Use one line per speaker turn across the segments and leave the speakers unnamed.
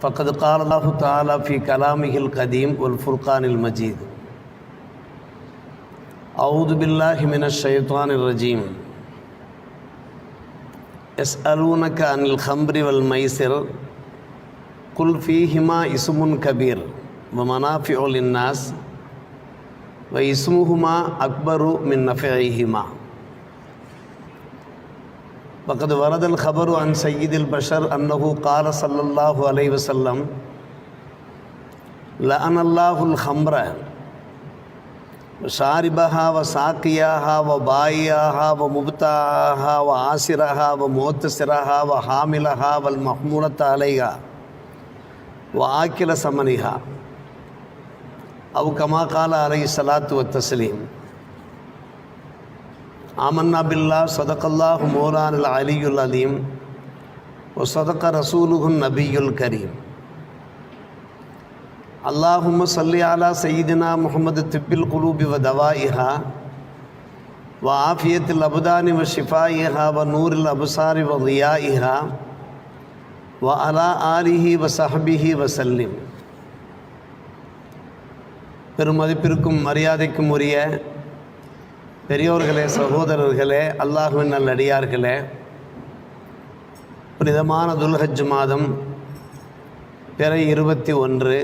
فقد قال الله تعالى في كلامه القديم والفرقان المجيد. أعوذ بالله من الشيطان الرجيم. يسألونك عن الخمر والميسر قل فيهما اسم كبير ومنافع للناس واسمهما أكبر من نفعهما. وقد ورد الخبر عن سيد البشر أنه قال صلى الله عليه وسلم لأن الله الخمر وشاربها وساقياها وباياها ومبتاها وعاسرها وموتسرها وحاملها والمحمولة عليها وآكل ثمنها. أو كما قال عليه الصلاة والتسليم آمنا بالله صدق الله مولانا العلي العظيم وصدق رسوله النبي الكريم اللهم صل على سيدنا محمد طب القلوب ودوائها وعافية الأبدان وشفائها ونور الأبصار وضيائها وعلى آله وصحبه وسلم பெருமதிப்பிற்கும் மரியாதைக்கும் உரிய பெரியோர்களே சகோதரர்களே அல்லாஹுவின் நல்லடியார்களே புனிதமான துல்ஹஜ் மாதம் பிறை இருபத்தி ஒன்று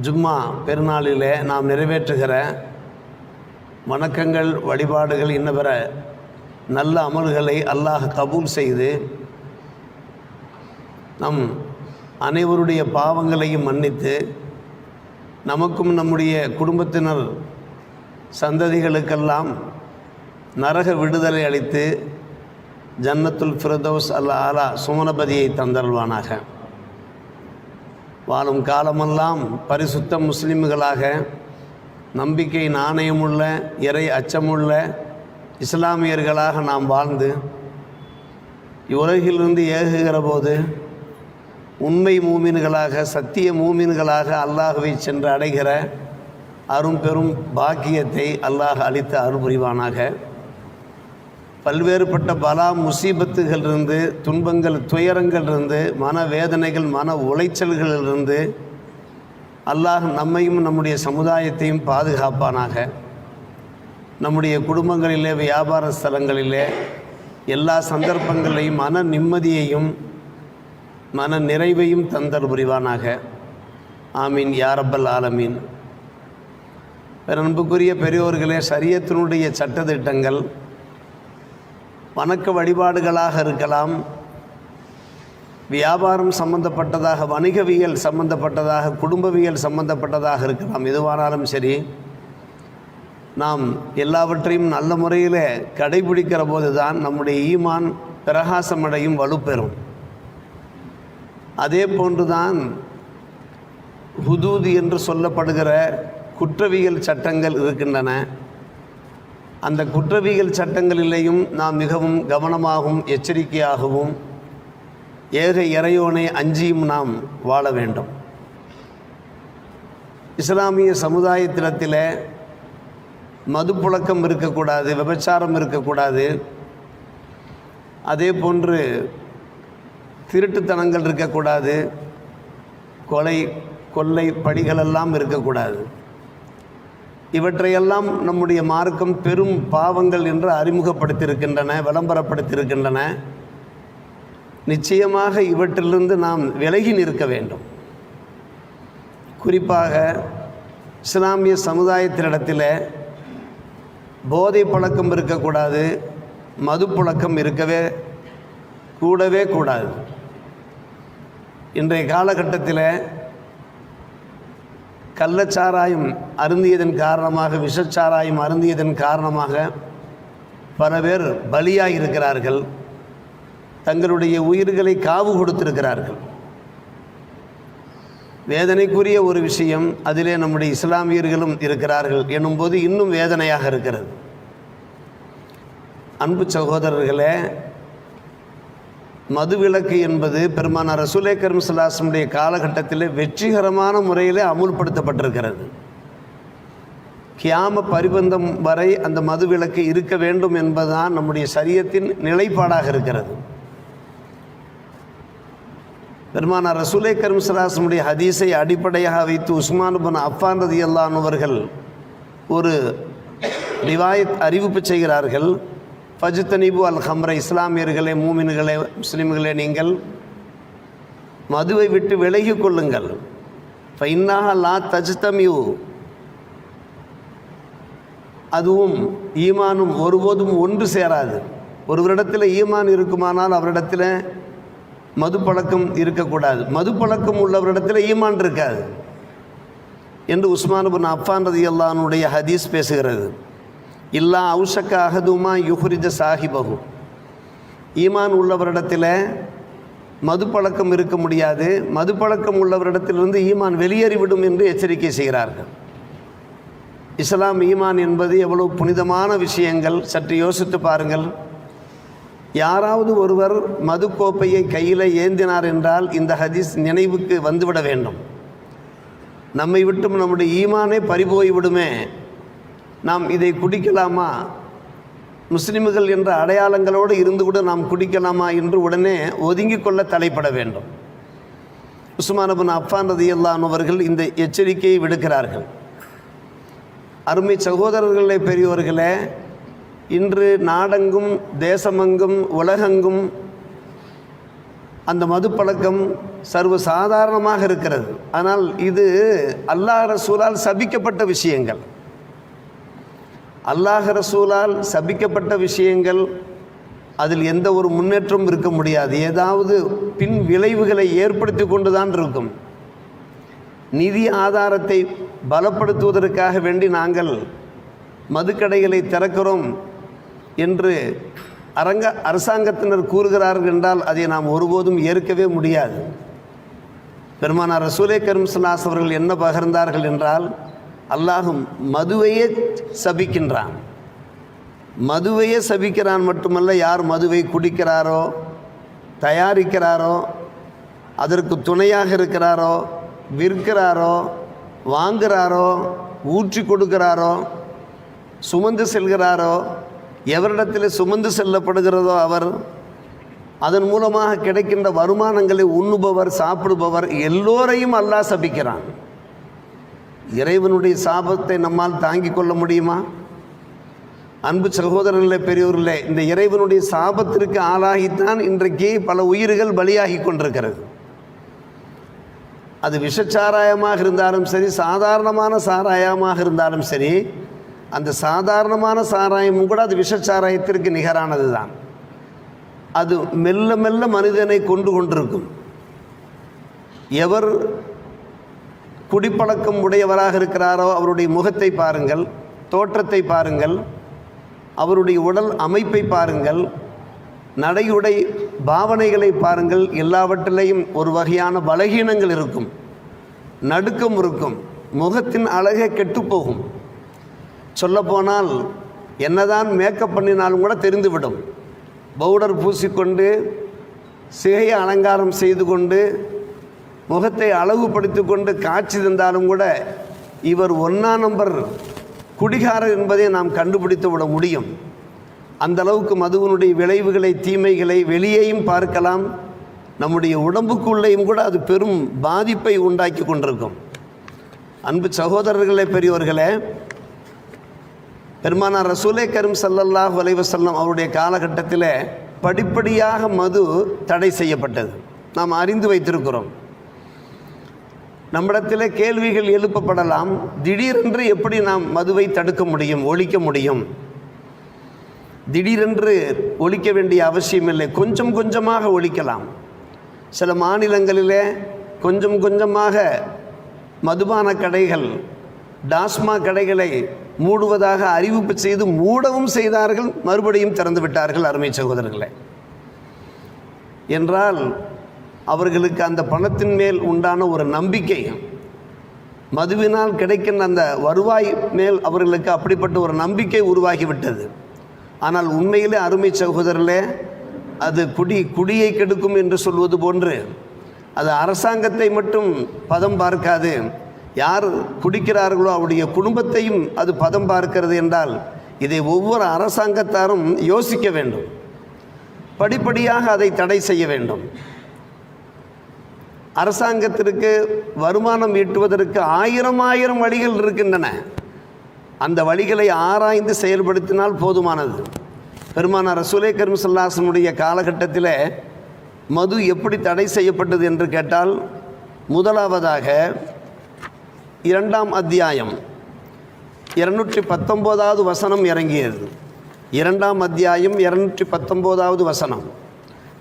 ஜும்மா பெருநாளிலே நாம் நிறைவேற்றுகிற வணக்கங்கள் வழிபாடுகள் இன்னபிற நல்ல அமல்களை அல்லாஹ் கபூல் செய்து நம் அனைவருடைய பாவங்களையும் மன்னித்து நமக்கும் நம்முடைய குடும்பத்தினர் சந்ததிகளுக்கெல்லாம் நரக விடுதலை அளித்து ஜன்னத்துல் ஃபிரதோஸ் அல்ல ஆலா சுமனபதியை தந்தல்வானாக வாழும் காலமெல்லாம் பரிசுத்த முஸ்லிம்களாக நம்பிக்கை நாணயமுள்ள இறை அச்சமுள்ள இஸ்லாமியர்களாக நாம் வாழ்ந்து இவ்வுலகிலிருந்து ஏகுகிற போது உண்மை மூமின்களாக சத்திய மூமின்களாக அல்லாஹுவை சென்று அடைகிற அரும் பெரும் பாக்கியத்தை அல்லாஹ் அளித்த அருள் புரிவானாக பல்வேறுபட்ட பலா முசீபத்துகளிலிருந்து துன்பங்கள் துயரங்களிலிருந்து மன வேதனைகள் மன உளைச்சல்களிலிருந்து அல்லாஹ் நம்மையும் நம்முடைய சமுதாயத்தையும் பாதுகாப்பானாக. நம்முடைய குடும்பங்களிலே வியாபார ஸ்தலங்களிலே எல்லா சந்தர்ப்பங்களையும் மன நிம்மதியையும் மன நிறைவையும் தந்தல் புரிவானாக. ஆமீன் யாரப்பல் ஆலமீன். அன்புக்குரிய பெரியோர்களே சரியத்தினுடைய சட்டத்திட்டங்கள் வணக்க வழிபாடுகளாக இருக்கலாம். வியாபாரம் சம்பந்தப்பட்டதாக வணிகவியல் சம்பந்தப்பட்டதாக குடும்பவியல் சம்பந்தப்பட்டதாக இருக்கலாம். எதுவானாலும் சரி நாம் எல்லாவற்றையும் நல்ல முறையில் கடைபிடிக்கிற போது தான் நம்முடைய ஈமான் பிரகாசமடையும் வலுப்பெறும். அதே போன்றுதான் ஹுதூது என்று சொல்லப்படுகிற குற்றவியல் சட்டங்கள் இருக்கின்றன. அந்த குற்றவியல் சட்டங்களிலேயும் நாம் மிகவும் கவனமாகவும் எச்சரிக்கையாகவும் ஏக இறையோனை அஞ்சியும் நாம் வாழ வேண்டும். இஸ்லாமிய சமுதாயத்திலத்தில் மதுப்புழக்கம் இருக்கக்கூடாது விபச்சாரம் இருக்கக்கூடாது. அதே போன்று திருட்டுத்தனங்கள் இருக்கக்கூடாது. கொலை கொள்ளை படிகளெல்லாம் இருக்கக்கூடாது. இவற்றையெல்லாம் நம்முடைய மார்க்கம் பெரும் பாவங்கள் என்று அறிமுகப்படுத்தியிருக்கின்றன விளம்பரப்படுத்தியிருக்கின்றன. நிச்சயமாக இவற்றிலிருந்து நாம் விலகி நிற்க வேண்டும். குறிப்பாக இஸ்லாமிய சமுதாயத்தினிடத்தில் போதை பழக்கம் இருக்கக்கூடாது மது புழக்கம் இருக்கவே கூடவே கூடாது. இன்றைய காலகட்டத்தில் கள்ளச்சாராயம் அருந்தியதன் காரணமாக விஷச்சாராயம் அருந்தியதன் காரணமாக பல பேர் பலியாக இருக்கிறார்கள் தங்களுடைய உயிர்களை காவு கொடுத்திருக்கிறார்கள். வேதனைக்குரிய ஒரு விஷயம் அதிலே நம்முடைய இஸ்லாமியர்களும் இருக்கிறார்கள் எனும்போது இன்னும் வேதனையாக இருக்கிறது. அன்பு சகோதரர்களே மதுவிலக்கு என்பது பெருமான ரசூலே கர்மசலாசனுடைய காலகட்டத்தில் வெற்றிகரமான முறையில் அமுல்படுத்தப்பட்டிருக்கிறது. கியாம பரிபந்தம் வரை அந்த மதுவிலக்கு இருக்க வேண்டும் என்பதுதான் நம்முடைய சரியத்தின் நிலைப்பாடாக இருக்கிறது. பெருமானார் ரசூலே கரும் சலாசனுடைய ஹதீஸை அடிப்படையாக வைத்து உஸ்மானுபன் அஃபான் ரதி அல்லானவர்கள் ஒரு ரிவாயத் அறிவிப்பு செய்கிறார்கள். ஃபஜ்தனிபு அல் ஹம்ர இஸ்லாமியர்களே மூமின்களே முஸ்லீம்களே நீங்கள் மதுவை விட்டு விலகி கொள்ளுங்கள். ஃபைன்னாக லா தஜ்தமியூ. அதுவும் ஈமானும் ஒருபோதும் ஒன்று சேராது. ஒருவரிடத்தில் ஈமான் இருக்குமானால் அவரிடத்தில் மது பழக்கம் இருக்கக்கூடாது. மது பழக்கம் உள்ளவரிடத்தில் ஈமான் இருக்காது. என்று உஸ்மான் பின் அஃபான் ரதி அல்லானுடைய ஹதீஸ் பேசுகிறது. இல்லா அவுஷக்க அகதுமா யுஹ்ரிஜ சாஹிபகு ஈமான் உள்ளவரிடத்தில் மது பழக்கம் இருக்க முடியாது. மது பழக்கம் உள்ளவரிடத்திலிருந்து ஈமான் வெளியேறிவிடும் என்று எச்சரிக்கை செய்கிறார்கள். இஸ்லாம் ஈமான் என்பது எவ்வளவு புனிதமான விஷயங்கள் சற்று யோசித்து பாருங்கள். யாராவது ஒருவர் மது கோப்பையை கையில் ஏந்தினார் என்றால் இந்த ஹதீஸ் நினைவுக்கு வந்துவிட வேண்டும். நம்மை விட்டும் நம்முடைய ஈமானே பறிபோய் விடுமே நாம் இதை குடிக்கலாமா? முஸ்லிம்கள் என்ற அடையாளங்களோடு இருந்து கூட நாம் குடிக்கலாமா என்று உடனே ஒதுங்கிக் கொள்ள தலைப்பட வேண்டும். உஸ்மானபின் அஃபான் ரதி அவர்கள் இந்த எச்சரிக்கையை விடுக்கிறார்கள். அருமை சகோதரர்களே பெரியோர்களே இன்று நாடெங்கும் தேசமெங்கும் உலகெங்கும் அந்த மது பழக்கம் சர்வ சாதாரணமாக இருக்கிறது. ஆனால் இது அல்லாஹ் ரசூலால் சபிக்கப்பட்ட விஷயங்கள். அல்லாஹ் ரசூலால் சபிக்கப்பட்ட விஷயங்கள் அதில் எந்த ஒரு முன்னேற்றமும் இருக்க முடியாது. ஏதாவது பின் விளைவுகளை ஏற்படுத்தி கொண்டு தான் இருக்கும். நிதி ஆதாரத்தை பலப்படுத்துவதற்காக வேண்டி நாங்கள் மதுக்கடைகளை திறக்கிறோம் என்று அரங்க அரசாங்கத்தினர் கூறுகிறார்கள் என்றால் அதை நாம் ஒருபோதும் ஏற்கவே முடியாது. பெருமானார் ரசூலே கரும் சலாஸ் அவர்கள் என்ன பகிர்ந்தார்கள் என்றால் அல்லாஹும் மதுவையே சபிக்கின்றான். மதுவையே சபிக்கிறான் மட்டுமல்ல யார் மதுவை குடிக்கிறாரோ தயாரிக்கிறாரோ அதற்கு துணையாக இருக்கிறாரோ விற்கிறாரோ வாங்குகிறாரோ ஊற்றி கொடுக்கிறாரோ சுமந்து செல்கிறாரோ எவரிடத்தில் சுமந்து செல்லப்படுகிறதோ அவர் அதன் மூலமாக கிடைக்கின்ற வருமானங்களை உண்ணுபவர் சாப்பிடுபவர் எல்லோரையும் அல்லாஹ் சபிக்கிறான். இறைவனுடைய சாபத்தை நம்மால் தாங்கிக் கொள்ள முடியுமா? அன்பு சகோதரர்களே பெரியோர்களே இந்த இறைவனுடைய சாபத்திற்கு ஆளாகித்தான் இன்றைக்கு பல உயிர்கள் பலியாகி கொண்டிருக்கிறது. அது விஷச்சாராயமாக இருந்தாலும் சரி சாதாரணமான சாராயமாக இருந்தாலும் சரி அந்த சாதாரணமான சாராயமும் கூட அது விஷச்சாராயத்திற்கு நிகரானது தான் அது மெல்ல மெல்ல மனிதனை கொண்டு கொண்டிருக்கும். எவர் குடிப்பழக்கம் உடையவராக இருக்கிறாரோ அவருடைய முகத்தை பாருங்கள் தோற்றத்தை பாருங்கள் அவருடைய உடல் அமைப்பை பாருங்கள் நடையுடை பாவனைகளை பாருங்கள் எல்லாவற்றிலையும் ஒரு வகையான பலகீனங்கள் இருக்கும் நடுக்கம் இருக்கும் முகத்தின் அழகே கெட்டுப்போகும் சொல்லப்போனால் என்னதான் மேக்கப் பண்ணினாலும் கூட தெரிந்துவிடும். பவுடர் பூசிக்கொண்டு சிகையை அலங்காரம் செய்து கொண்டு முகத்தை அழகுபடுத்தி கொண்டு காட்சி தந்தாலும் கூட இவர் ஒன்றா நம்பர் குடிகாரர் என்பதை நாம் கண்டுபிடித்து விட முடியும். அந்த அளவுக்கு மதுவனுடைய விளைவுகளை தீமைகளை வெளியேயும் பார்க்கலாம். நம்முடைய உடம்புக்குள்ளேயும் கூட அது பெரும் பாதிப்பை உண்டாக்கி கொண்டிருக்கும். அன்பு சகோதரர்களே பெரியவர்களே பெருமானார் ரசூலே கரும் சல்லல்லாஹ் வலைவசல்லம் அவருடைய காலகட்டத்தில் படிப்படியாக மது தடை செய்யப்பட்டது. நாம் அறிந்து வைத்திருக்கிறோம். நம்மிடத்தில் கேள்விகள் எழுப்பப்படலாம். திடீரென்று எப்படி நாம் மதுவை தடுக்க முடியும் ஒழிக்க முடியும்? திடீரென்று ஒழிக்க வேண்டிய அவசியமில்லை கொஞ்சம் கொஞ்சமாக ஒழிக்கலாம். சில மாநிலங்களிலே கொஞ்சம் கொஞ்சமாக மதுபான கடைகள் டாஸ்மா கடைகளை மூடுவதாக அறிவிப்பு செய்து மூடவும் செய்தார்கள் மறுபடியும் திறந்து விட்டார்கள் அருமை சகோதரர்களை. என்றால் அவர்களுக்கு அந்த பணத்தின் மேல் உண்டான ஒரு நம்பிக்கை. மதுவினால் கிடைக்கின்ற அந்த வருவாய் மேல் அவர்களுக்கு அப்படிப்பட்ட ஒரு நம்பிக்கை உருவாகிவிட்டது. ஆனால் உண்மையிலே அருமை சகோதரர்களே அது குடி குடியை கெடுக்கும் என்று சொல்வது போன்று அது அரசாங்கத்தை மட்டும் பதம் பார்க்காது. யார் குடிக்கிறார்களோ அவருடைய குடும்பத்தையும் அது பதம் பார்க்கிறது என்றால் இதை ஒவ்வொரு அரசாங்கத்தாரும் யோசிக்க வேண்டும். படிப்படியாக அதை தடை செய்ய வேண்டும். அரசாங்கத்திற்கு வருமானம் ஈட்டுவதற்கு ஆயிரம் ஆயிரம் வழிகள் இருக்கின்றன. அந்த வழிகளை ஆராய்ந்து செயல்படுத்தினால் போதுமானது. பெருமானார் ரசூலே கரும் சல்லாசனுடைய காலகட்டத்தில் மது எப்படி தடை செய்யப்பட்டது என்று கேட்டால் முதலாவதாக இரண்டாம் அத்தியாயம் இருநூற்றி பத்தொம்போதாவது வசனம் இறங்கியது. இரண்டாம் அத்தியாயம் இருநூற்றி பத்தொம்போதாவது வசனம்.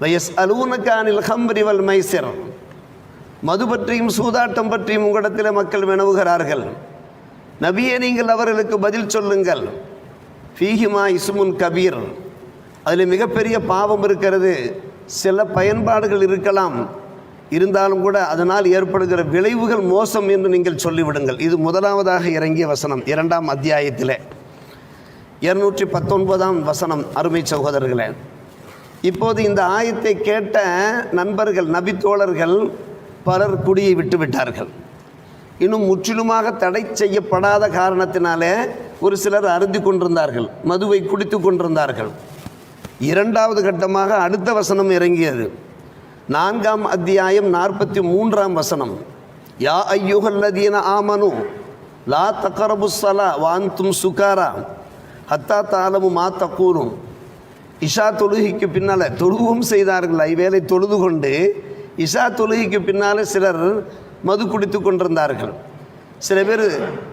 வயஸ் அலூனக்கானில் ஹம்ரிவல் மைசிர் மது பற்றியும் சூதாட்டம் பற்றியும் உங்களிடத்தில் மக்கள் வினவுகிறார்கள். நபியே நீங்கள் அவர்களுக்கு பதில் சொல்லுங்கள். ஃபீஹிமா இசுமுன் கபீர். அதில் மிகப்பெரிய பாவம் இருக்கிறது. சில பயன்பாடுகள் இருக்கலாம். இருந்தாலும் கூட அதனால் ஏற்படுகிற விளைவுகள் மோசம் என்று நீங்கள் சொல்லிவிடுங்கள். இது முதலாவதாக இறங்கிய வசனம் இரண்டாம் அத்தியாயத்தில். இருநூற்றி பத்தொன்பதாம் வசனம் அருமை சகோதரர்களே. இப்போது இந்த ஆயத்தை கேட்ட நண்பர்கள் நபி தோழர்கள் பலர் குடியை விட்டு விட்டார்கள். இன்னும் முற்றிலுமாக தடை செய்யப்படாத காரணத்தினாலே ஒரு சிலர் அருந்தி கொண்டிருந்தார்கள் மதுவை குடித்து கொண்டிருந்தார்கள். இரண்டாவது கட்டமாக அடுத்த வசனம் இறங்கியது. நான்காம் அத்தியாயம் நாற்பத்தி மூன்றாம் வசனம். யா ஐயுகல்லதீன ஆமனு லா தக்கரபு சலா வாந்தும் சுகாரா ஹத்தா தாலமு மா கூறும் இஷா தொழுகைக்கு பின்னால் தொழுவும் செய்தார்கள் ஐவேளை தொழுது கொண்டு இஷா தொழுகைக்கு பின்னால் சிலர் மது குடித்து கொண்டிருந்தார்கள். சில பேர்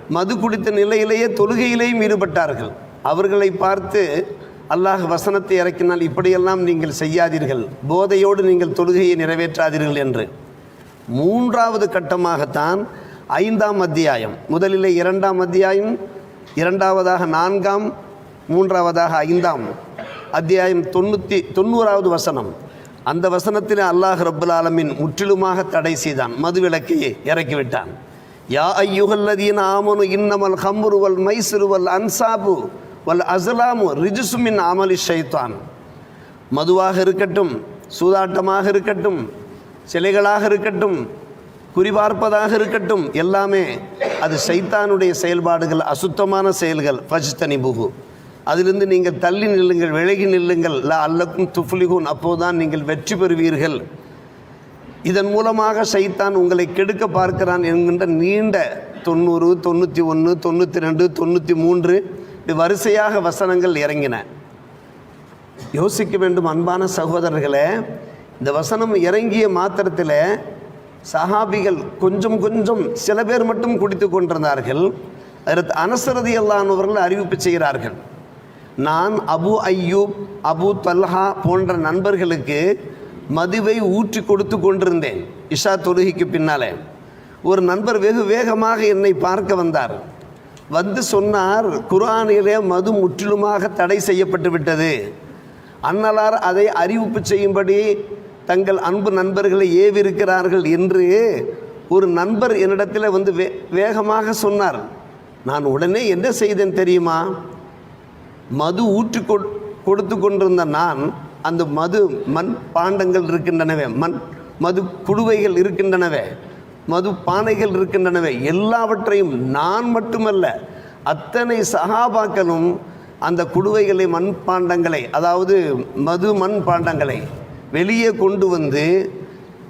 மது குடித்த நிலையிலேயே தொழுகையிலேயும் ஈடுபட்டார்கள். அவர்களை பார்த்து அல்லாஹ் வசனத்தை இறக்கினால் இப்படியெல்லாம் நீங்கள் செய்யாதீர்கள். போதையோடு நீங்கள் தொழுகையை நிறைவேற்றாதீர்கள் என்று. மூன்றாவது கட்டமாகத்தான் ஐந்தாம் அத்தியாயம். முதலிலே இரண்டாம் அத்தியாயம் இரண்டாவதாக நான்காம் மூன்றாவதாக ஐந்தாம் அத்தியாயம் தொண்ணூற்றி தொண்ணூறாவது வசனம். அந்த வசனத்தில் அல்லாஹ் ரப்புல் ஆலமின் முற்றிலுமாக தடை செய்தான். மதுவிலக்கையே இறக்கிவிட்டான். யா ஐயுகல்லதீன் ஆமனு இன்னமல் ஹம்ரு வல் மைசுரு வல் அன்சாபு வல் அசலாமு ரிஜுசுமின் அமலி ஷைத்தான். மதுவாக இருக்கட்டும் சூதாட்டமாக இருக்கட்டும் சிலைகளாக இருக்கட்டும் குறிபார்ப்பதாக இருக்கட்டும் எல்லாமே அது சைத்தானுடைய செயல்பாடுகள் அசுத்தமான செயல்கள். ஃபஜ்தனி புகு அதிலிருந்து நீங்கள் தள்ளி நில்லுங்கள் விலகி நில்லுங்கள். லா அல்லக்கும் துஃப்லிகூன் அப்போதுதான் நீங்கள் வெற்றி பெறுவீர்கள். இதன் மூலமாக சைத்தான் உங்களை கெடுக்க பார்க்கிறான் என்கின்ற நீண்ட தொண்ணூறு தொண்ணூற்றி ஒன்று தொண்ணூற்றி ரெண்டு தொண்ணூற்றி மூன்று இப்படி வரிசையாக வசனங்கள் இறங்கின. யோசிக்க வேண்டும் அன்பான சகோதரர்களே இந்த வசனம் இறங்கிய மாத்திரத்தில் சஹாபிகள் கொஞ்சம் கொஞ்சம் சில பேர் மட்டும் குடித்து கொண்டிருந்தார்கள். அதற்கு அனசரதி அல்லானவர்கள் அறிவிப்பு செய்கிறார்கள். நான் அபு ஐயூப் அபு தல்ஹா போன்ற நண்பர்களுக்கு மதுவை ஊற்றி கொடுத்து கொண்டிருந்தேன். இஷா தொழுகைக்கு பின்னாலே. ஒரு நண்பர் வெகு வேகமாக என்னை பார்க்க வந்தார். வந்து சொன்னார் குர்ஆனிலே மது முற்றிலுமாக தடை செய்யப்பட்டு விட்டது. அன்னலார் அதை அறிவிப்பு செய்யும்படி தங்கள் அன்பு நண்பர்களை ஏவிருக்கிறார்கள் என்று ஒரு நண்பர் என்னிடத்தில் வந்து வே வேகமாக சொன்னார். நான் உடனே என்ன செய்தேன் தெரியுமா? மது ஊற்றி கொடுத்து கொண்டிருந்த நான் அந்த மது மண் பாண்டங்கள் இருக்கின்றனவே மண் மது குடுவைகள் இருக்கின்றனவே மது பானைகள் இருக்கின்றனவே எல்லாவற்றையும் நான் மட்டுமல்ல அத்தனை சகாபாக்களும் அந்த குடுவைகளை மண் பாண்டங்களை அதாவது மது மண் பாண்டங்களை வெளியே கொண்டு வந்து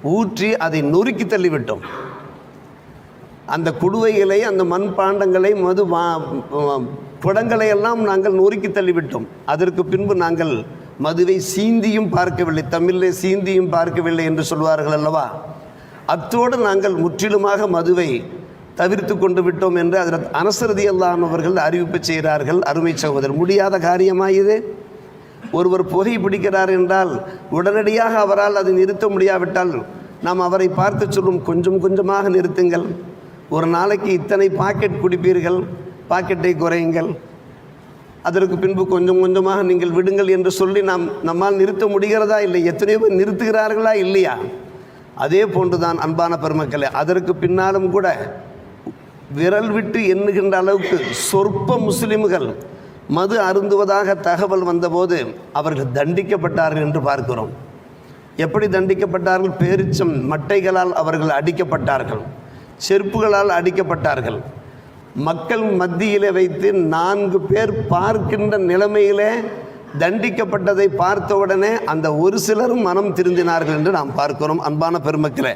ஊற்றி அதை நொறுக்கி தள்ளிவிட்டோம். அந்த குடுவைகளை அந்த மண் பாண்டங்களை மது வா- குடங்களை எல்லாம் நாங்கள் நொறுக்கி தள்ளிவிட்டோம். அதற்கு பின்பு நாங்கள் மதுவை சீந்தியும் பார்க்கவில்லை. தமிழிலே சீந்தியும் பார்க்கவில்லை என்று சொல்வார்கள் அல்லவா? அத்தோடு நாங்கள் முற்றிலுமாக மதுவை தவிர்த்து கொண்டு விட்டோம் என்று அதில் அனசரதி அல்லாமவர்கள் அறிவிப்பு செய்கிறார்கள். அருமை சகோதரர் முடியாத காரியமா இது? ஒருவர் புகை பிடிக்கிறார் என்றால் உடனடியாக அவரால் அதை நிறுத்த முடியாவிட்டால் நாம் அவரை பார்த்து சொல்லும் கொஞ்சம் கொஞ்சமாக நிறுத்துங்கள். ஒரு நாளைக்கு இத்தனை பாக்கெட் குடிப்பீர்கள்? பாக்கெட்டை குறையுங்கள். அதற்கு பின்பு கொஞ்சம் கொஞ்சமாக நீங்கள் விடுங்கள் என்று சொல்லி நாம் நம்மால் நிறுத்த முடிகிறதா இல்லை எத்தனையோ பேர் நிறுத்துகிறார்களா இல்லையா? அதே போன்று தான் அன்பான பெருமக்களே அதற்கு பின்னாலும் கூட விரல் விட்டு எண்ணுகின்ற அளவுக்கு சொற்ப முஸ்லிம்கள் மது அருந்துவதாக தகவல் வந்தபோது அவர்கள் தண்டிக்கப்பட்டார்கள் என்று பார்க்கிறோம். எப்படி தண்டிக்கப்பட்டார்கள்? பேரிச்சம் மட்டைகளால் அவர்கள் அடிக்கப்பட்டார்கள் செருப்புகளால் அடிக்கப்பட்டார்கள். மக்கள் மத்தியில் வைத்து நான்கு பேர் பார்க்கின்ற நிலைமையிலே தண்டிக்கப்பட்டதை பார்த்தவுடனே அந்த ஒரு சிலரும் மனம் திருந்தினார்கள் என்று நாம் பார்க்கிறோம் அன்பான பெருமக்களே.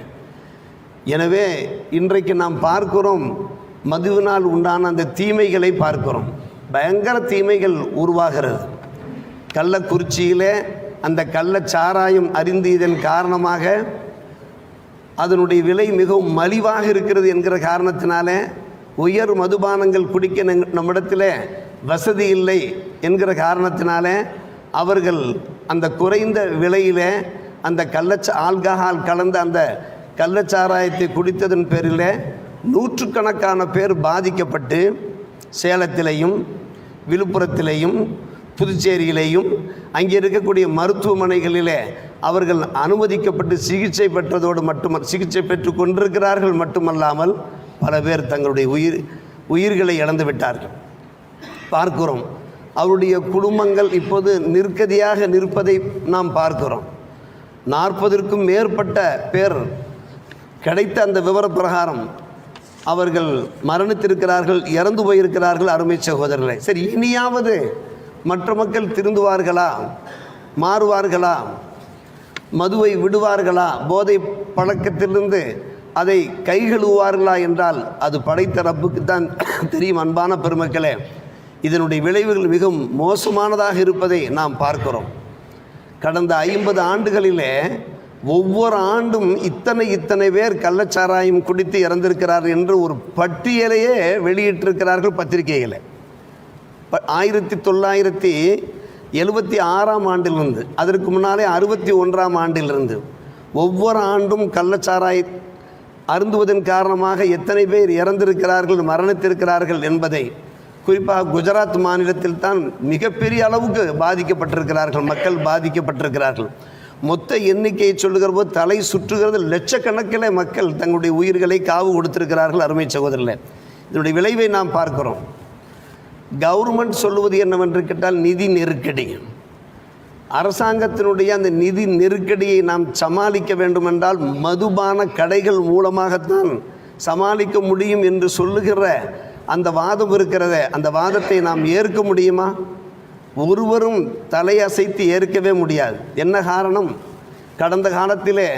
எனவே இன்றைக்கு நாம் பார்க்கிறோம் மதுவினால் உண்டான அந்த தீமைகளை பார்க்கிறோம். பயங்கர தீமைகள் உருவாகிறது. கள்ளக்குறிச்சியிலே அந்த கள்ளச்சாராயம் அறிந்து இதன் காரணமாக அதனுடைய விலை மிகவும் மலிவாக இருக்கிறது என்கிற காரணத்தினாலே உயர் மதுபானங்கள் குடிக்க நம்- நம்மிடத்தில் வசதி இல்லை என்கிற காரணத்தினால அவர்கள் அந்த குறைந்த விலையில் அந்த கள்ளச்ச ஆல்கஹால் கலந்த அந்த கள்ளச்சாராயத்தை குடித்ததன் பேரில் நூற்றுக்கணக்கான பேர் பாதிக்கப்பட்டு சேலத்திலையும் விழுப்புரத்திலையும் புதுச்சேரியிலேயும் அங்கே இருக்கக்கூடிய மருத்துவமனைகளிலே அவர்கள் அனுமதிக்கப்பட்டு சிகிச்சை பெற்றதோடு மட்டும் சிகிச்சை பெற்று கொண்டிருக்கிறார்கள் மட்டுமல்லாமல் பல பேர் தங்களுடைய உயிர் உயிர்களை இழந்து விட்டார்கள். பார்க்கிறோம். அவருடைய குடும்பங்கள் இப்போது நிற்கதியாக நிற்பதை நாம் பார்க்கிறோம். நாற்பதற்கும் மேற்பட்ட பேர் கிடைத்த அந்த விவர பிரகாரம் அவர்கள் மரணித்திருக்கிறார்கள் இறந்து போயிருக்கிறார்கள் அருமை சகோதரர்களே. சரி இனியாவது மற்ற மக்கள் திருந்துவார்களா? மாறுவார்களா? மதுவை விடுவார்களா? போதை பழக்கத்திலிருந்து அதை கைகழுவார்களா என்றால் அது படைத்த ரப்புக்கு தான் தெரியும் அன்பான பெருமக்களே. இதனுடைய விளைவுகள் மிகவும் மோசமானதாக இருப்பதை நாம் பார்க்கிறோம். கடந்த ஐம்பது ஆண்டுகளிலே ஒவ்வொரு ஆண்டும் இத்தனை இத்தனை பேர் கள்ளச்சாராயம் குடித்து இறந்திருக்கிறார் என்று ஒரு பட்டியலையே வெளியிட்டிருக்கிறார்கள் பத்திரிகைகளை. ப- ஆயிரத்தி தொள்ளாயிரத்தி எழுபத்தி ஆறாம் ஆண்டிலிருந்து அதற்கு முன்னாலே அறுபத்தி ஒன்றாம் ஆண்டிலிருந்து ஒவ்வொரு ஆண்டும் கள்ளச்சாராய அருந்துவதன் காரணமாக எத்தனை பேர் இறந்திருக்கிறார்கள் மரணித்திருக்கிறார்கள் என்பதை குறிப்பாக குஜராத் மாநிலத்தில் தான் மிகப்பெரிய அளவுக்கு பாதிக்கப்பட்டிருக்கிறார்கள் மக்கள் பாதிக்கப்பட்டிருக்கிறார்கள். மொத்த எண்ணிக்கையை சொல்லுகிற போது தலை சுற்றுகிறது லட்சக்கணக்கில் மக்கள் தங்களுடைய உயிர்களை காவு கொடுத்திருக்கிறார்கள் அருமை சகோதரில் இதனுடைய விளைவை நாம் பார்க்கிறோம். கவர்மெண்ட் சொல்லுவது என்னவென்று கேட்டால் நிதி நெருக்கடி. அரசாங்கத்தினுடைய அந்த நிதி நெருக்கடியை நாம் சமாளிக்க வேண்டுமென்றால் மதுபான கடைகள் மூலமாகத்தான் சமாளிக்க முடியும் என்று சொல்லுகிற அந்த வாதம் இருக்கிறத. அந்த வாதத்தை நாம் ஏற்க முடியுமா? ஒருவரும் தலையசைத்து ஏற்கவே முடியாது. என்ன காரணம்? கடந்த காலத்திலே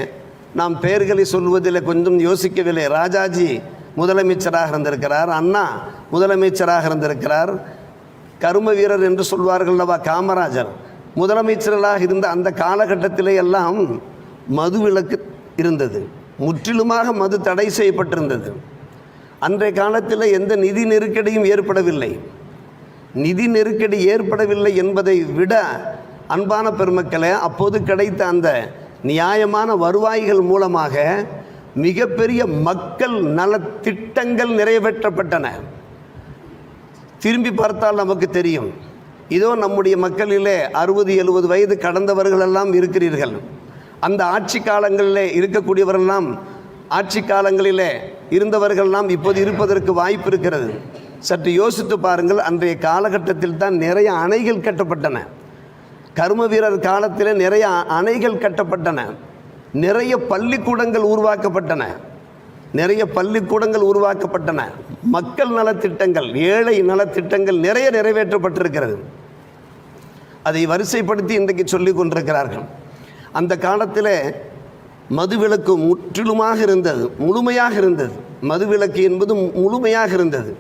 நாம் பெயர்களை சொல்வதில் கொஞ்சம் யோசிக்கவில்லை. ராஜாஜி முதலமைச்சராக இருந்திருக்கிறார் அண்ணா முதலமைச்சராக இருந்திருக்கிறார் கரும வீரர் என்று சொல்வார்கள் அல்லவா? காமராஜர். முதலமைச்சர்களாக இருந்த அந்த காலகட்டத்திலே எல்லாம் மது விலக்கு இருந்தது. முற்றிலுமாக மது தடை செய்யப்பட்டிருந்தது. அன்றைய காலத்தில் எந்த நிதி நெருக்கடியும் ஏற்படவில்லை. நிதி நெருக்கடி ஏற்படவில்லை என்பதை விட அன்பான பெருமக்களே அப்போது கிடைத்த அந்த நியாயமான வருவாய்கள் மூலமாக மிகப்பெரிய மக்கள் நலத்திட்டங்கள் நிறைவேற்றப்பட்டன. திரும்பி பார்த்தால் நமக்கு தெரியும். இதோ நம்முடைய மக்களிலே அறுபது எழுபது வயது கடந்தவர்களெல்லாம் இருக்கிறீர்கள். அந்த ஆட்சி காலங்களிலே இருக்கக்கூடியவரெல்லாம் ஆட்சி காலங்களிலே இருந்தவர்கள்லாம் இப்போது இருப்பதற்கு வாய்ப்பு இருக்கிறது. சற்று யோசித்து பாருங்கள் அன்றைய காலகட்டத்தில் தான் நிறைய அணைகள் கட்டப்பட்டன. கர்ம வீரர் காலத்தில் நிறைய அணைகள் கட்டப்பட்டன. நிறைய பள்ளிக்கூடங்கள் உருவாக்கப்பட்டன. நிறைய பள்ளிக்கூடங்கள் உருவாக்கப்பட்டன. மக்கள் நலத்திட்டங்கள் ஏழை நலத்திட்டங்கள் நிறைய நிறைவேற்றப்பட்டிருக்கிறது. அதை வரிசைப்படுத்தி இன்றைக்கு சொல்லி கொண்டிருக்கிறார்கள். அந்த காலத்தில் மதுவிலக்கு முற்றிலுமாக இருந்தது முழுமையாக இருந்தது. மதுவிலக்கு என்பது முழுமையாக இருந்தது.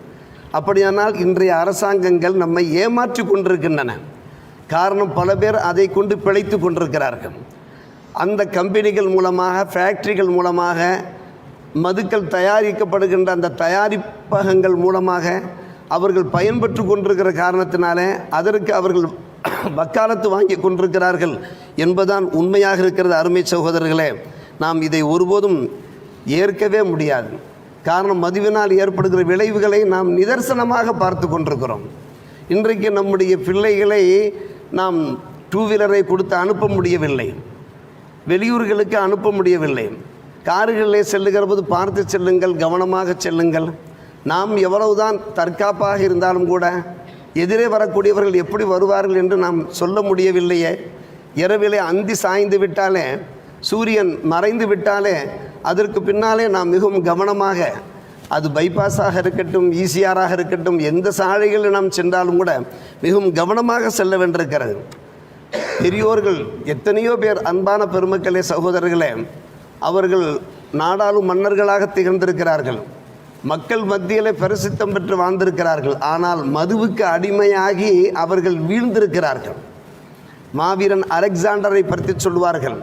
அப்படியானால் இன்றைய அரசாங்கங்கள் நம்மை ஏமாற்றி கொண்டிருக்கின்றன. காரணம் பல பேர் அதை கொண்டு பிழைத்து கொண்டிருக்கிறார்கள். அந்த கம்பெனிகள் மூலமாக ஃபேக்ட்ரிகள் மூலமாக மதுக்கள் தயாரிக்கப்படுகின்ற அந்த தயாரிப்பகங்கள் மூலமாக அவர்கள் பயன்பெற்று கொண்டிருக்கிற காரணத்தினால அதற்கு அவர்கள் வக்காலத்து வாங்கி கொண்டிருக்கிறார்கள் என்பதுதான் உண்மையாக இருக்கிறது அருமை சகோதரர்களே. நாம் இதை ஒருபோதும் ஏற்கவே முடியாது. காரணம் மதுவினால் ஏற்படுகிற விளைவுகளை நாம் நிதர்சனமாக பார்த்து கொண்டிருக்கிறோம். இன்றைக்கு நம்முடைய பிள்ளைகளை நாம் டூ வீலரை கொடுத்து அனுப்ப முடியவில்லை. வெளியூர்களுக்கு அனுப்ப முடியவில்லை. கார்களிலே செல்லுகிற போது பார்த்து செல்லுங்கள் கவனமாக செல்லுங்கள். நாம் எவ்வளவுதான் தற்காப்பாக இருந்தாலும் கூட எதிரே வரக்கூடியவர்கள் எப்படி வருவார்கள் என்று நாம் சொல்ல முடியவில்லையே. இரவிலே அந்தி சாய்ந்து விட்டாலே சூரியன் மறைந்து விட்டாலே அதற்கு பின்னாலே நாம் மிகவும் கவனமாக அது பைபாஸாக இருக்கட்டும் ஈசிஆராக இருக்கட்டும் எந்த சாலைகளில் நாம் சென்றாலும் கூட மிகவும் கவனமாக செல்ல வேண்டியிருக்கிறது. பெரியோர்கள் எத்தனையோ பேர் அன்பான பெருமக்களே சகோதரர்களே அவர்கள் நாடாளும் மன்னர்களாக திகழ்ந்திருக்கிறார்கள். மக்கள் மத்தியில் பிரசித்தம் பெற்று வாழ்ந்திருக்கிறார்கள். ஆனால் மதுவுக்கு அடிமையாகி அவர்கள் வீழ்ந்திருக்கிறார்கள். மாவீரன் அலெக்சாண்டரை பற்றி சொல்வார்கள்.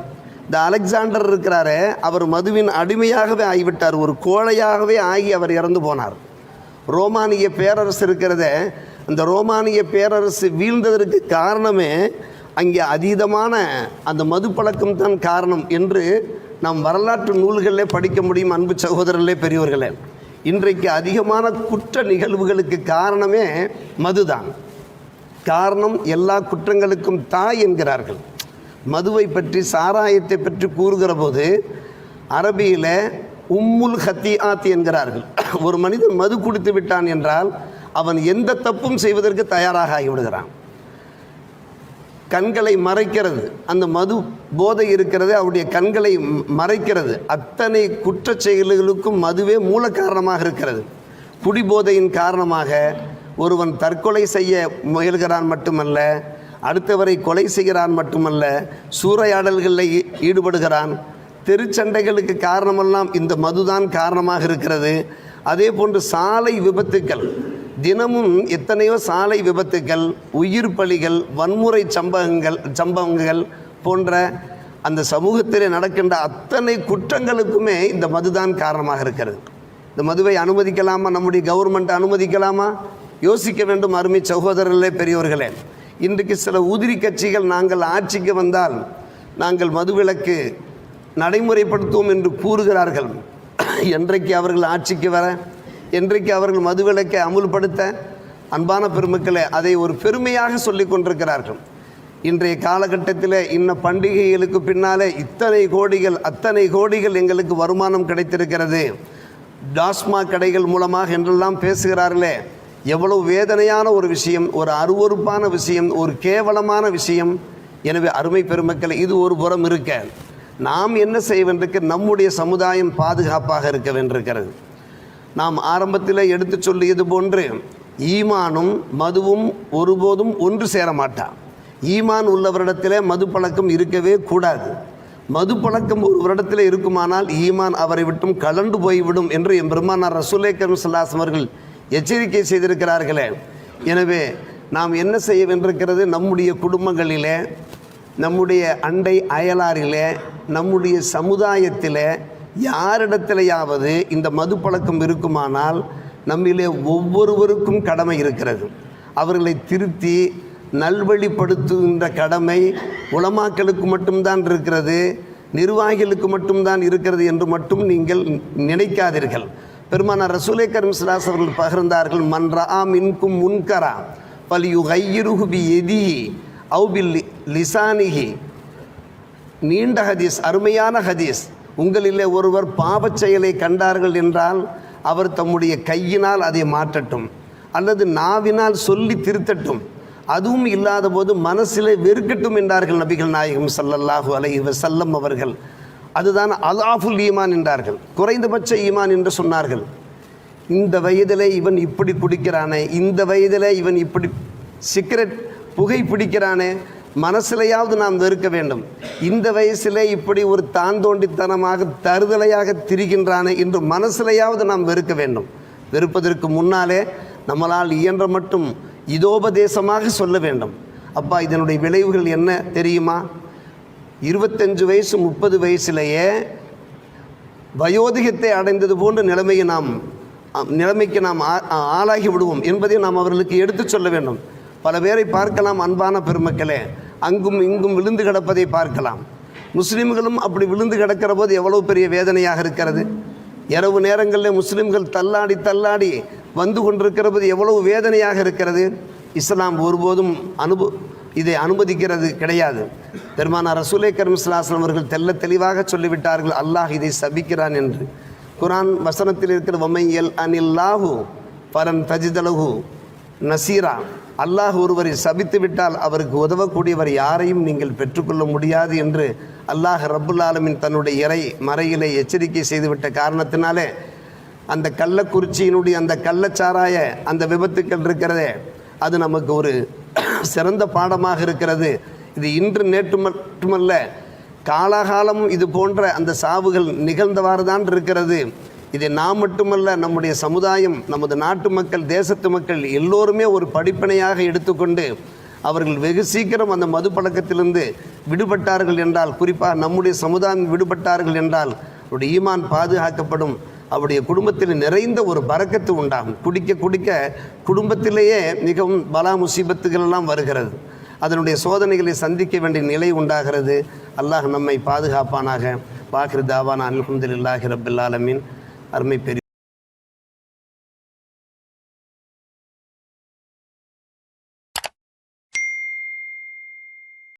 இந்த அலெக்சாண்டர் இருக்கிறாரே அவர் மதுவின் அடிமையாகவே ஆகிவிட்டார். ஒரு கோழையாகவே ஆகி அவர் இறந்து போனார். ரோமானிய பேரரசு இருக்கிறதே அந்த ரோமானிய பேரரசு வீழ்ந்ததற்கு காரணமே அங்கே அதீதமான அந்த மது பழக்கம் தான் காரணம் என்று நாம் வரலாற்று நூல்களிலே படிக்க முடியும் அன்பு சகோதரர்களே பெரியவர்களே இன்றைக்கு அதிகமான குற்ற நிகழ்வுகளுக்கு காரணமே மதுதான். காரணம் எல்லா குற்றங்களுக்கும் தாய் என்கிறார்கள். மதுவை பற்றி சாராயத்தை பற்றி கூறுகிற போது அரபியில் உம்முல் ஹத்தி ஆத்தி என்கிறார்கள். ஒரு மனிதன் மது குடித்து விட்டான் என்றால் அவன் எந்த தப்பும் செய்வதற்கு தயாராக ஆகிவிடுகிறான். கண்களை மறைக்கிறது. அந்த மது போதை இருக்கிறது அவருடைய கண்களை மறைக்கிறது. அத்தனை குற்ற செயல்களுக்கும் மதுவே மூல காரணமாக இருக்கிறது. குடிபோதையின் காரணமாக ஒருவன் தற்கொலை செய்ய முயல்கிறான் மட்டுமல்ல அடுத்தவரை கொலை செய்கிறான் மட்டுமல்ல சூறையாடல்களில் ஈ- ஈடுபடுகிறான். தெருச்சண்டைகளுக்கு காரணமெல்லாம் இந்த மதுதான் காரணமாக இருக்கிறது. அதே போன்று சாலை விபத்துக்கள் தினமும் எத்தனையோ சாலை விபத்துக்கள் உயிர் பலிகள் வன்முறை சம்பவங்கள் சம்பவங்கள் போன்ற அந்த சமூகத்திலே நடக்கின்ற அத்தனை குற்றங்களுக்குமே இந்த மதுதான் காரணமாக இருக்கிறது. இந்த மதுவை அனுமதிக்கலாமா? நம்முடைய கவர்மெண்ட் அனுமதிக்கலாமா? யோசிக்க வேண்டும் அருமை சகோதரர்களே பெரியவர்களே இன்றைக்கு சில உதிரி கட்சிகள் நாங்கள் ஆட்சிக்கு வந்தால் நாங்கள் மதுவிலக்கு நடைமுறைப்படுத்துவோம் என்று கூறுகிறார்கள். என்றைக்கு அவர்கள் ஆட்சிக்கு வர என்றைக்கு அவர்கள் மதுவிலக்கை அமுல்படுத்த அன்பான பெருமக்களை அதை ஒரு பெருமையாக சொல்லி கொண்டிருக்கிறார்கள். இன்றைய காலகட்டத்தில் இன்ன பண்டிகைகளுக்கு பின்னாலே இத்தனை கோடிகள் அத்தனை கோடிகள் எங்களுக்கு வருமானம் கிடைத்திருக்கிறது. டாஸ்மாக் கடைகள் மூலமாக என்றெல்லாம் பேசுகிறார்களே எவ்வளவு வேதனையான ஒரு விஷயம் ஒரு அருவருப்பான விஷயம் ஒரு கேவலமான விஷயம். எனவே அருமை பெருமக்களை இது ஒரு புறம் இருக்க. நாம் என்ன செய்ய நம்முடைய சமுதாயம் பாதுகாப்பாக இருக்க வேண்டியிருக்கிறது. நாம் ஆரம்பத்தில் எடுத்து சொல்லியது போன்று ஈமானும் மதுவும் ஒருபோதும் ஒன்று சேர மாட்டான் ஈமான் உள்ளவரிடத்தில் மது பழக்கம் இருக்கவே கூடாது. மது பழக்கம் ஒருவரிடத்தில் இருக்குமானால் ஈமான் அவரை விட்டும் கலண்டு போய்விடும் என்று என் பெருமானார் ரசூலே கரும் சல்லாஸ் அவர்கள் எச்சரிக்கை செய்திருக்கிறார்களே. எனவே நாம் என்ன செய்ய வேண்டியிருக்கிறது நம்முடைய குடும்பங்களிலே நம்முடைய அண்டை அயலாரிலே நம்முடைய சமுதாயத்திலே யாரிடத்திலேயாவது இந்த மது பழக்கம் இருக்குமானால் நம்மிலே ஒவ்வொருவருக்கும் கடமை இருக்கிறது. அவர்களை திருத்தி நல்வழிப்படுத்துகின்ற கடமை உலமாக்களுக்கு மட்டும்தான் இருக்கிறது நிர்வாகிகளுக்கு மட்டும்தான் இருக்கிறது என்று மட்டும் நீங்கள் நினைக்காதீர்கள். பெருமானார் ரசூலை கரும் சிலாஸ் அவர்கள் பகிர்ந்தார்கள் மன்றா மின்கும் முன்கரா பலியு கையிருகு எதி எதிஹி லிசானிகி லிசானிஹி. நீண்ட ஹதீஸ் அருமையான ஹதீஸ். உங்களிலே ஒருவர் பாவச் செயலை கண்டார்கள் என்றால் அவர் தம்முடைய கையினால் அதை மாற்றட்டும் அல்லது நாவினால் சொல்லி திருத்தட்டும். அதுவும் இல்லாத போது மனசிலே வெறுக்கட்டும் என்றார்கள் நபிகள் நாயகம் சல்லல்லாஹு அலைஹி வசல்லம் அவர்கள். அதுதான் அலாஃபுல் ஈமான் என்றார்கள் குறைந்தபட்ச ஈமான் என்று சொன்னார்கள். இந்த வயதிலே இவன் இப்படி குடிக்கிறானே இந்த வயதிலே இவன் இப்படி சிகரெட் புகை பிடிக்கிறானே மனசிலையாவது நாம் வெறுக்க வேண்டும். இந்த வயசிலே இப்படி ஒரு தாந்தோண்டித்தனமாக தருதலையாக திரிகின்றானே என்று மனசிலையாவது நாம் வெறுக்க வேண்டும். வெறுப்பதற்கு முன்னாலே நம்மளால் இயன்ற மட்டும் இதோபதேசமாக சொல்ல வேண்டும். அப்பா இதனுடைய விளைவுகள் என்ன தெரியுமா? இருபத்தஞ்சு வயசு முப்பது வயசுலேயே வயோதிகத்தை அடைந்தது போன்ற நிலைமையை நாம் நிலைமைக்கு நாம் ஆ- ஆளாகி விடுவோம் என்பதை நாம் அவர்களுக்கு எடுத்துச் சொல்ல வேண்டும். பல பேரை பார்க்கலாம் அன்பான பெருமக்களே. அங்கும் இங்கும் விழுந்து கிடப்பதை பார்க்கலாம். முஸ்லிம்களும் அப்படி விழுந்து கிடக்கிற போது எவ்வளவு பெரிய வேதனையாக இருக்கிறது. இரவு நேரங்களில் முஸ்லிம்கள் தள்ளாடி தள்ளாடி வந்து கொண்டிருக்கிற போது எவ்வளவு வேதனையாக இருக்கிறது. இஸ்லாம் ஒருபோதும் அனுப இதை அனுமதிக்கிறது கிடையாது. பெருமானார் ரசூலே கரும் இஸ்லாஸ்லாம் அவர்கள் தெல்ல தெளிவாக சொல்லிவிட்டார்கள் அல்லாஹ் இதை சபிக்கிறான் என்று. குரான் வசனத்தில் இருக்கிற வமையல் அனில்லாஹு பரன் தஜிதலகு நசீரா. அல்லாஹ் ஒருவரை சபித்து விட்டால் அவருக்கு உதவக்கூடியவர் யாரையும் நீங்கள் பெற்றுக்கொள்ள முடியாது என்று அல்லாஹ் ரப்புல் ஆலமின் தன்னுடைய இறை மறையிலே எச்சரிக்கை செய்துவிட்ட காரணத்தினாலே அந்த கள்ளக்குறிச்சியினுடைய அந்த கள்ளச்சாராய அந்த விபத்துக்கள் இருக்கிறதே அது நமக்கு ஒரு சிறந்த பாடமாக இருக்கிறது. இது இன்று நேற்று மட்டுமல்ல காலாகாலமும் இது போன்ற அந்த சாவுகள் நிகழ்ந்தவாறு தான் இருக்கிறது. இதை நாம் மட்டுமல்ல நம்முடைய சமுதாயம் நமது நாட்டு மக்கள் தேசத்து மக்கள் எல்லோருமே ஒரு படிப்பனையாக எடுத்துக்கொண்டு அவர்கள் வெகு சீக்கிரம் அந்த மது பழக்கத்திலிருந்து விடுபட்டார்கள் என்றால் குறிப்பாக நம்முடைய சமுதாயம் விடுபட்டார்கள் என்றால் அவருடைய ஈமான் பாதுகாக்கப்படும். அவருடைய குடும்பத்தில் நிறைந்த ஒரு பறக்கத்து உண்டாகும். குடிக்க குடிக்க குடும்பத்திலேயே மிகவும் பலா முசீபத்துகள் எல்லாம் வருகிறது. அதனுடைய சோதனைகளை சந்திக்க வேண்டிய நிலை உண்டாகிறது. அல்லாஹ் நம்மை பாதுகாப்பானாக. பாக்ரு தாவான் அல்ஹம்துல்லாஹி ரபில் ஆலமீன். அருமை பெரிய